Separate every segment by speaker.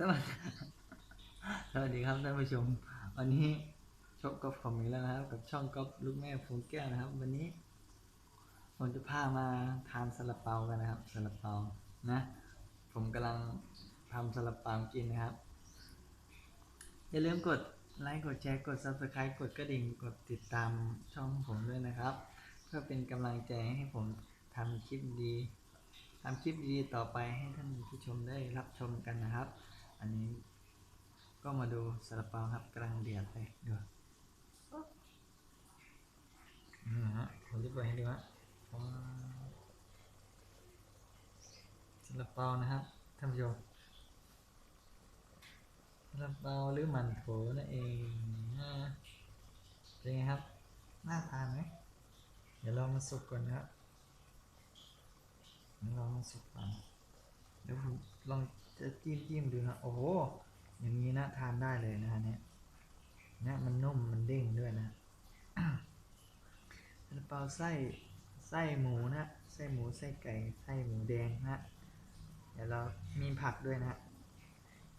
Speaker 1: สวัสดีสวัสดีครับท่านผู้ชม วันนี้ชกกอล์ฟของมีแล้วนะครับ กับช่องกอล์ฟลูกแม่ฟูงแก้วนะครับ วันนี้ผมจะพามาทานซาลาเปากันนะครับซาลาเปานะ ผมกำลังทำซาลาเปากินนะครับ อย่าลืมกดไลค์กดแชร์กด subscribe กดกระดิ่งกดติดตามช่องผมด้วยนะครับ เพื่อเป็นกำลังใจให้ผมทำคลิปดีทำคลิปดีต่อไปให้ท่านผู้ชมได้รับชมกันนะครับ อันนี้ก็มาดูซาลาเปาครับกำลังเดือดเลยดูอืมฮะผมจะเปิดให้ดูฮะว้าวซาลาเปานะครับท่านผู้ชมซาลาเปาหรือหมันโถนั่นเองนะเป็นไงครับน่าทานไหมเดี๋ยวลองมาสุกก่อนนะครับเดี๋ยวลองมาสุกก่อนเดี๋ยวผมลอง จะจิ้มจิ้มดูนะโอ้โหอย่างนี้นะทานได้เลยนะฮะเนี่ยเนี่ยมันนุ่มมันเด้งด้วยนะซาลาเปาไส้ไส้หมูนะไส้หมูไส้ไก่ไส้หมูแดงนะเดี๋ยวเรามีผักด้วยนะ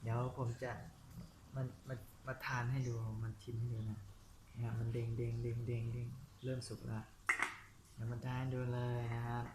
Speaker 1: เดี๋ยวผมจะมันมามาทานให้ดูมันชิมให้ดูนะเนี่ยมันเด้งเด้งเด้งเด้งเด้งเริ่มสุกแล้วเดี๋ยวมาทานดูเลยนะครับ